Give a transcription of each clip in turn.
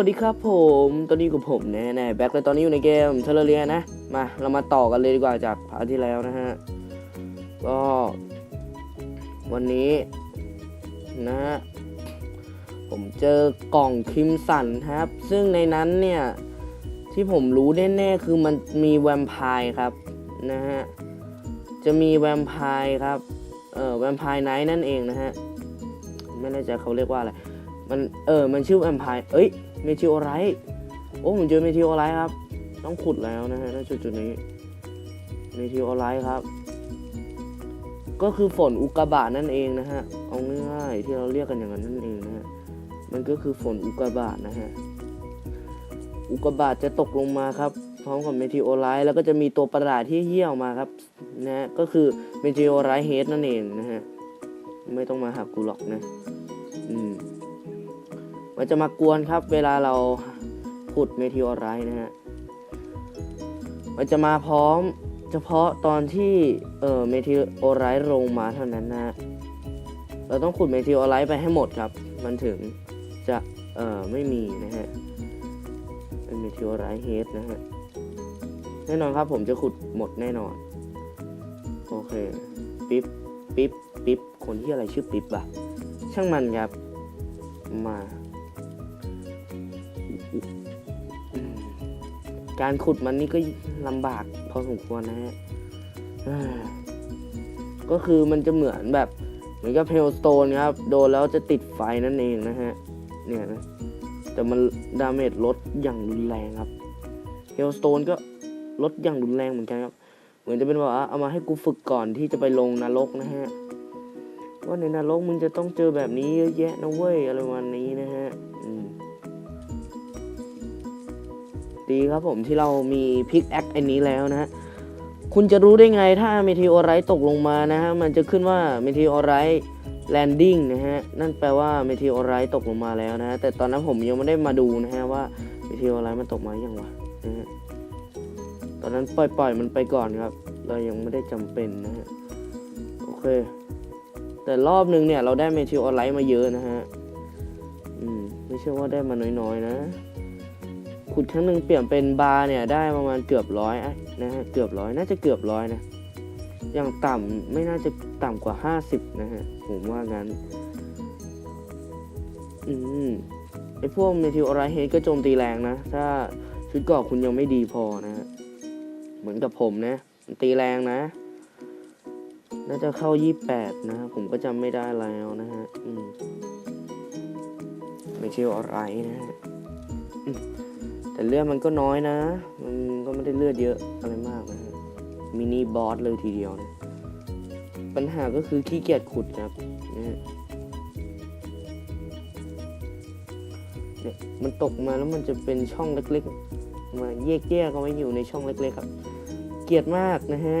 วัสดีครับผม ตอนนี้กับผมแน่แน่แบ็คเลยตอนนี้อยู่ในเกมเทเลเรียนะ มาเรามาต่อกันเลยดีกว่าจากพาร์ทที่แล้วนะฮะ ก็ วันนี้นะฮะ ผมเจอกล่องคิมสันครับ ซึ่งในนั้นเนี่ย ที่ผมรู้แน่ๆคือมันมีแวมไพร์ครับ นะฮะ จะมีแวมไพร์ครับ เออแวมไพร์ไนท์นั่นเองนะฮะ ไม่แน่ใจเขาเรียกว่าอะไรมันเออ มันชื่อแวมไพร์เอ้ย เมทิโอไรต์โอ้ผมเจอเมทิโอไรต์ครับ ต้องขุดแล้วนะฮะณจุดจุดนี้เมทิโอไรต์ครับ ก็คือฝนอุกกาบาตนั่นเองนะฮะ เอาง่ายๆที่เราเรียกกันอย่างนั้นนั่นเองนะฮะ มันก็คือฝนอุกกาบาตนะฮะ อุกกาบาตจะตกลงมาครับพร้อมกับเมทิโอไรต์แล้วก็จะมีตัวประหลาดที่เหี้ยวมาครับนะฮะก็คือเมทิโอไรต์เฮดนั่นเองนะฮะ ไม่ต้องมาหากูหรอกนะ มันจะมากวนครับ เวลาเราขุดเมทิโอไรต์นะฮะมันจะมาพร้อมเฉพาะตอนที่เอ่อเมทิโอไรต์ลงมาเท่านั้นนะฮะเราต้องขุดเมทิโอไรต์ไปให้หมดครับ มันถึงจะเอ่อไม่มีนะฮะเป็นเมทิโอไรต์เฮดนะฮะแน่นอนครับผมจะขุดหมดแน่นอน โอเค ปิ๊บ ปิ๊บ ปิ๊บ คนที่อะไรชื่อปิ๊บอะช่างมันครับ มา การขุดมันนี่ก็ลำบากพอสมควรนะฮะก็คือมันจะเหมือนแบบเหมือนกับเพลสโตนครับ โดนแล้วจะติดไฟนั่นเองนะฮะ เนี่ยนะ แต่มันดาเมจลดอย่างรุนแรงครับเพลสโตนก็ลดอย่างรุนแรงเหมือนกันครับ เหมือนจะเป็นแบบว่าเอามาให้กูฝึกก่อนที่จะไปลงนรกนะฮะ ว่าในนรกมึงจะต้องเจอแบบนี้เยอะแยะนะเว้ยอะไรประมาณนี้นะฮะ อืม ดีครับผมที่เรามีพิกแอคอันนี้แล้วนะฮะคุณจะรู้ได้ไงถ้าเมทีโอไรต์ตกลงมานะฮะ มันจะขึ้นว่าเมทีโอไรต์แลนดิ้งนะฮะ นั่นแปลว่าเมทีโอไรต์ตกลงมาแล้วนะะแต่ตอนนั้นผมยังไม่ได้มาดูนะฮะว่าเมทีโอไรต์มันตกมาอย่างวะนะฮะตอนนั้นปล่อยปล่อยมันไปก่อนครับ เรายังไม่ได้จำเป็นนะฮะ โอเค แต่รอบนึงเนี่ยเราได้เมทิโอไลท์มาเยอะนะฮะ อืม ไม่ใช่ว่าได้มาน้อยๆนะ ขุดครั้งหนึ่งเปลี่ยนเป็นบาร์เนี่ยได้ประมาณเกือบร้อยนะฮะเกือบร้อยน่าจะเกือบร้อยนะอย่างต่ำไม่น่าจะต่ำกว่าห้าสิบนะฮะ ผมว่างั้น อืมไอพวกเมทิโอไลท์เฮดก็โจมตีแรงนะ ถ้าชุดเกาะคุณยังไม่ดีพอนะฮะ เหมือนกับผมนะมันตีแรงนะ น่าจะเข้ายี่แปดนะฮะผมก็จำไม่ได้แล้วนะฮะ อืมไม่ใช่อะไรนะฮะ แต่เลือดมันก็น้อยนะ มันก็ไม่ได้เลือดเยอะอะไรมากนะมินิบอสเลยทีเดียวนะปัญหาก็คือขี้เกียจขุดครับนะฮะเนี่ยมันตกมาแล้วมันจะเป็นช่องเล็กๆ มาแยกๆกันไว้อยู่ในช่องเล็กๆครับ เกียดมากนะฮะ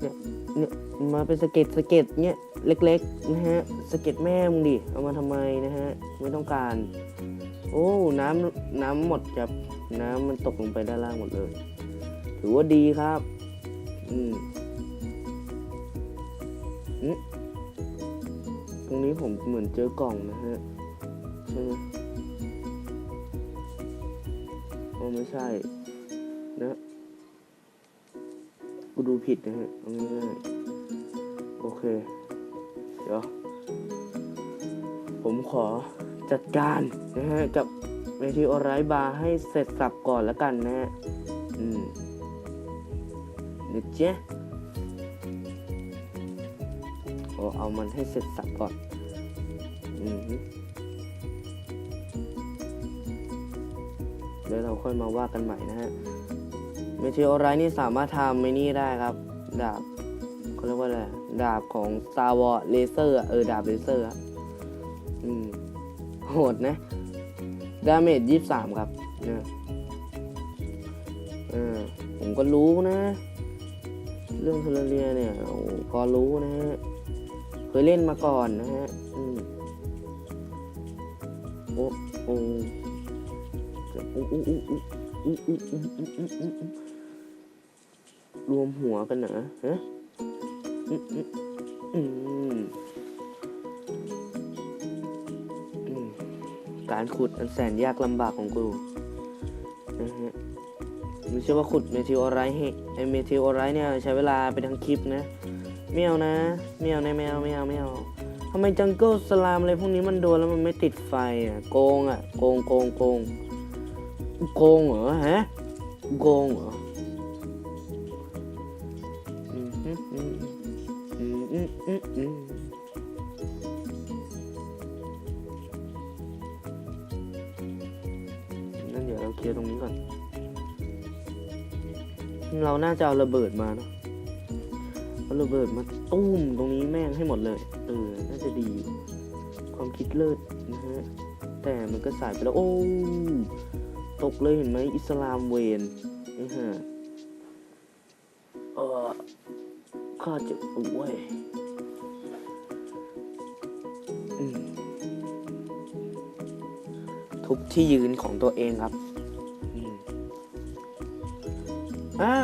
เนี่ยมาเป็นสเก็ดสเก็ดเนี่ยเล็กๆนะฮะสเก็ดแม่มึงดิเอามาทำไมนะฮะไม่ต้องการ โอ้ น้ำน้ำหมดครับ น้ำมันตกลงไปด้านล่างหมดเลย ถือว่าดีครับอืมอืมตรงนี้ผมเหมือนเจอกล่องนะฮะ ใช่ไหมโอ้ไม่ใช่ นะกูดูผิดนะฮะเอาง่ายๆโอเค เดี๋ยว ผมขอ จัดการนะฮะกับเวทีออไรบาร์ให้เสร็จสับก่อนแล้วกันนะฮะอืมนึกเจ๊โอ้เอามันให้เสร็จสับก่อน อืมเดี๋ยวเราค่อยมาว่ากันใหม่นะฮะ เมทีโอไรนี่สามารถทำไม่นี่ได้ครับ ดาบเขาเรียกว่าอะไร ดาบของ Star Wars เลเซอร์เออ ดาบเลเซอร์ครับอืม โหดนะดาเมจยี่สามครับเนี่ยอ่าผมก็รู้นะ เรื่องเทเลเรียเนี่ยโอ้พอรู้นะฮะเคยเล่นมาก่อนนะฮะโอ้โอ้รวมหัวกันเหรอฮะอืมอืมอืม การขุดอันแสนยากลำบากของกูนะฮะไม่ใช่ว่าขุดเมทิโอไรต์ให้ไอเมทิโอไรต์เนี่ยใช้เวลาไปทั้งคลิปนะไม่เอานะไม่เอานะไม่เอาไม่เอาไม่เอาทำไมจังเกิลสลามอะไรพวกนี้มันโดนแล้วมันไม่ติดไฟอะโกงอะโกงโกงโกงโกงเหรอฮะโกงเหรออืมอืมอืมอืมอืมอืม ลียร์ตรงนี้ก่อน เราน่าจะเอาระเบิดมาเนอะเอาระเบิดมาตุ้มตรงนี้แม่งให้หมดเลย เออ น่าจะดี ความคิดเลิศนะฮะ แต่มันก็สายไปแล้ว โอ้ตกเลยเห็นไหมอิสลามเวนนี่ฮะเออข้าจะโอ้ยทุบที่ยืนของตัวเองครับ อ่า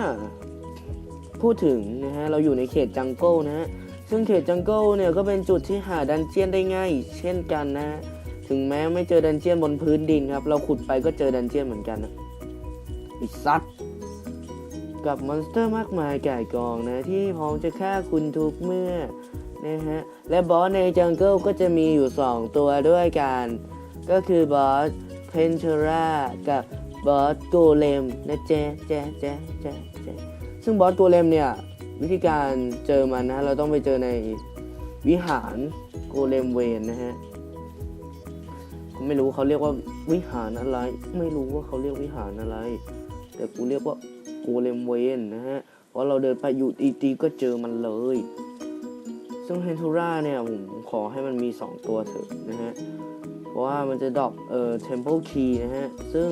พูดถึงนะฮะเราอยู่ในเขตจังเกิลนะฮะซึ่งเขตจังเกิลเนี่ยก็เป็นจุดที่หาดันเจียนได้ง่าย เช่นกันนะฮะถึงแม้ไม่เจอดันเจียนบนพื้นดินครับ เราขุดไปก็เจอดันเจียนเหมือนกันนะอิสัตว์กับมอนสเตอร์มากมายก่ายกองนะที่พร้อมจะฆ่าคุณทุกเมื่อนะฮะและบอสในจังเกิลก็จะมีอยู่ 2 ตัวด้วยกัน ก็คือบอสเพนเทรากับ บอสโกเลมนะเจ๊เจ๊เจ๊เจ๊เจ๊ซึ่งบอสโกเลมเนี่ยวิธีการเจอมันนะเราต้องไปเจอในวิหารโกเลมเวนนะฮะไม่รู้เขาเรียกว่าวิหารอะไร ไม่รู้ว่าเขาเรียกวิหารอะไร แต่กูเรียกว่าโกเลมเวนนะฮะเพราะเราเดินไปอยู่ตีๆก็เจอมันเลย ซึ่งเพนทูราเนี่ยผมขอให้มันมี 2 ตัวเถอะนะฮะเพราะว่ามันจะดรอปเอ่อ temple key นะฮะ ซึ่ง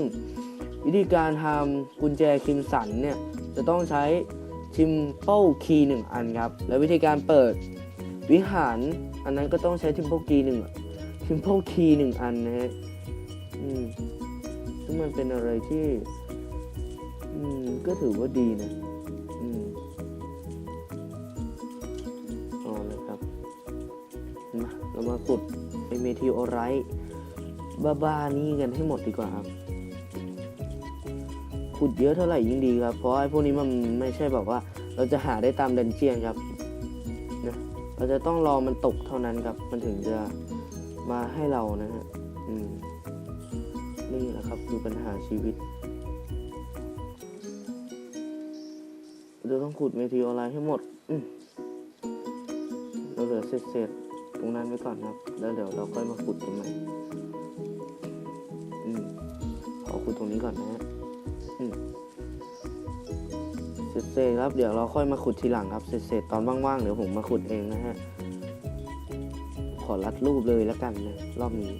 วิธีการทำกุญแจคิมสันเนี่ยจะต้องใช้ temple key หนึ่งอันครับ และวิธีการเปิดวิหารอันนั้นก็ต้องใช้ temple key หนึ่ง temple key หนึ่งอันนะฮะอืมซึ่งมันเป็นอะไรที่ อืม ก็ถือว่าดีนะ อืมเอาเลยครับมาเรามาขุดไอเมทิโอไรต์บ้าๆนี่กันให้หมดดีกว่าครับ ขุดเยอะเท่าไหร่ยิ่งดีครับ เพราะไอ้พวกนี้มันไม่ใช่แบบว่า เราจะหาได้ตามดันเจียนครับนะเราจะต้องรอมันตกเท่านั้นครับ มันถึงจะมาให้เรานะฮะอืมนี่แหละครับคือปัญหาชีวิตเราต้องขุดเมทิโอไรต์ให้หมดอืเราเหลือเศษๆตรงนั้นไว้ก่อนครับ แล้วเดี๋ยวเราค่อยมาขุดกันใหม่อืมขอขุดตรงนี้ก่อนนะฮะ เศษๆครับ เดี๋ยวเราค่อยมาขุดทีหลังครับเศษๆตอนว่างๆ เดี๋ยวผมมาขุดเองนะฮะ ขอรัดรูปเลยแล้วกันนะรอบนี้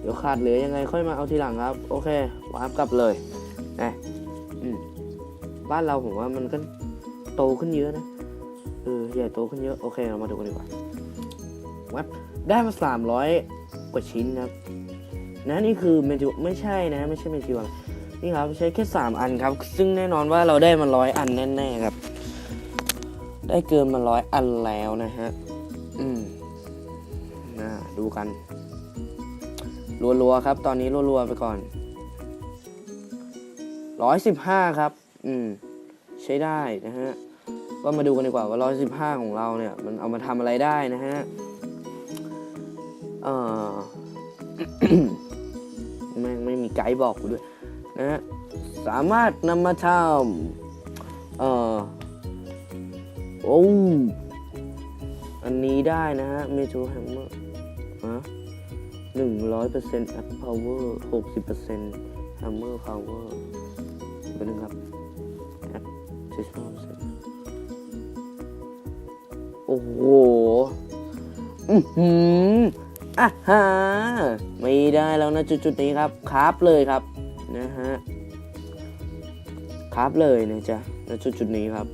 เดี๋ยวขาดเหลือยังไงค่อยมาเอาทีหลังครับ โอเควาร์ปกลับเลยนะบ้านเราผมว่ามันก็โตขึ้นเยอะนะ เออใหญ่โตขึ้นเยอะ โอเคเรามาดูกันดีกว่าวัดได้มาสามร้อยกว่าชิ้นครับนะนี่คือเมจิไม่ใช่นะ ไม่ใช่เมจิวอะไร นี่ครับใช้แค่สามอันครับ ซึ่งแน่นอนว่าเราได้มาร้อยอันแน่ๆครับ ได้เกินมาร้อยอันแล้วนะฮะ อืมนะดูกัน รัวๆครับ ตอนนี้รัวๆไปก่อนร้อยสิบห้าครับ อืม ใช้ได้นะฮะ ก็มาดูกันดีกว่าว่า115ของเราเนี่ย มันเอามาทำอะไรได้นะฮะ เออแม่งไม่มีไกด์บอกกูด้วย นะฮะสามารถนำมาทำเอ่อโอ้อันนี้ได้นะฮะเมทูแฮมเมอร์ฮะหนึ่งร้อยเปอร์เซ็นต์แอปพาวเวอร์หกสิบเปอร์เซ็นต์แฮมเมอร์พาวเวอร์เป็นหนึ่งครับแอปสิบห้าเปอร์เซ็นต์โอ้โห อือหืออะฮะไม่ได้แล้วนะจุดๆนี้ครับคราฟเลยครับ นะฮะคราฟเลยนะจ๊ะณจุดๆนี้ครับ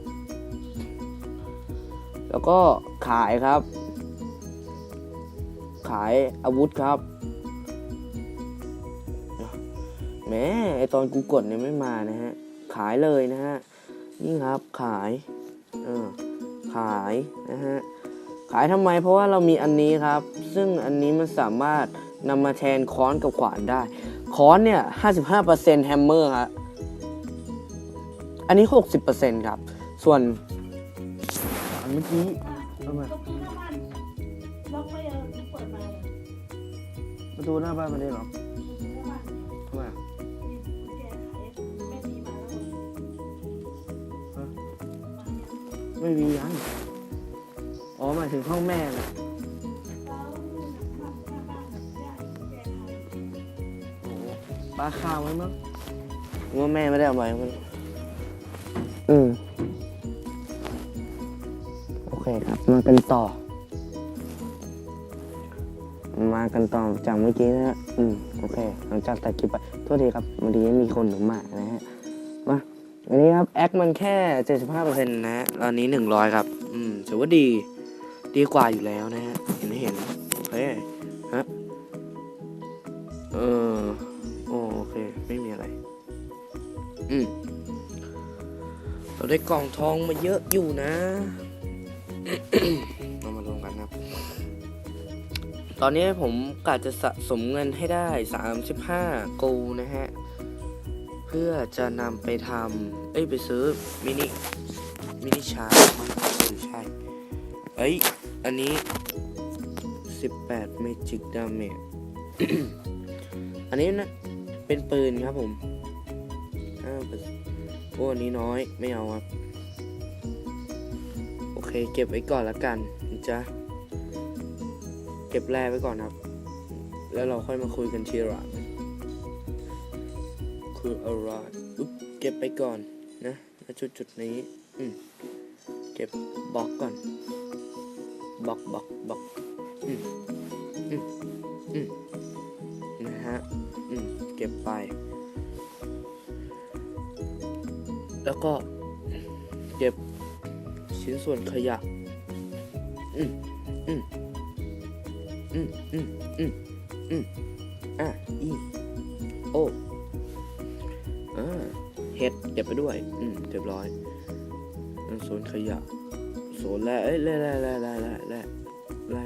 แล้วก็ขายครับ ขายอาวุธครับแม้ไอตอนกูกดเนี่ยไม่มานะฮะ ขายเลยนะฮะ นี่ครับขายเออขายนะฮะ ขายทำไมเพราะว่าเรามีอันนี้ครับ ซึ่งอันนี้มันสามารถนำมาแทนค้อนกับขวานได้ คอนเนี่ย55%แฮมเมอร์ฮะอันนี้ 60%ครับ ส่วนอันเมื่อกี้เอามาก็คือหน้าบ้านล็อกไว้เออเปิดมาประตูหน้าบ้านมาได้หรอหน้าบ้านทำไมไม่มีมาแล้วไม่มียังอ๋อหมายถึงห้องแม่นะ ปลาข้าวไว้มั้งว่าแม่ไม่ได้เอาไว้มันอืมโอเคครับ มากันต่อ มากันต่อจากเมื่อกี้นะฮะอืมโอเค หลังจากตัดคลิปไปโทษทีครับบางทีมีคนหนุนหมานะฮะมาอันนี้ครับแอคมันแค่ 75%นะฮะแล้วอันนี้ 100 ครับ อืมถือว่าดีดีกว่าอยู่แล้วนะฮะ เห็นไม่เห็นโอเคฮะเออโอ เราได้กล่องทองมาเยอะอยู่นะเรามาลงกันครับ ตอนนี้ผมกะจะสะสมเงินให้ได้ 35โกลนะฮะ เพื่อจะนำไปทำเอ้ย ไปซื้อ มินิ มินิชาร์มั้งเออใช่ เอ้ย อันนี้ 18 Magic Damage อันนี้นะ เป็นปืนครับผมอ่า โอ้อันนี้น้อยไม่เอาครับ โอเค เก็บไว้ก่อนละกันจ๊ะเก็บแร่ไว้ก่อนครับ แล้วเราค่อยมาคุยกันทีหลังคืออะไรอุ๊บเก็บไปก่อนนะณจุดจุดนี้ อืม เก็บบล็อกก่อน บล็อกบล็อกบล็อก ส่วนขยะ อืมอืมอืมอืมอืมอืมอะอีโออ่าเห็ดเก็บไปด้วย อืมเรียบร้อยนั่นโซนขยะ โซนแร่เอ้ยแร่แร่แร่แร่แร่แร่แร่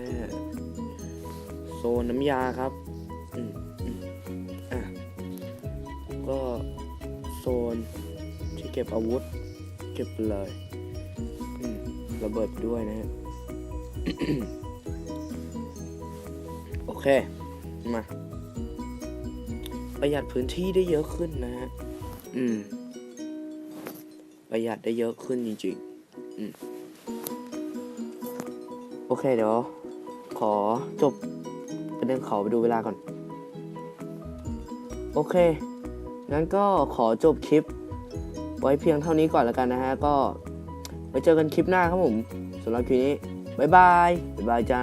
โซนน้ำยาครับ อืมอืมอะก็โซนที่เก็บอาวุธ เก็บเลย ระเบิดด้วยนะฮะโอเค มา ประหยัดพื้นที่ได้เยอะขึ้นนะฮะ อืม ประหยัดได้เยอะขึ้นจริงๆ อืม โอเคเดี๋ยว ขอจบประเด็นขอไปดูเวลาก่อน โอเค งั้นก็ขอจบคลิป ไว้เพียงเท่านี้ก่อนแล้วกันนะฮะ ก็ ไว้เจอกันคลิปหน้าครับผมสำหรับคลิปนี้บ๊ายบายบ๊ายบายจ้า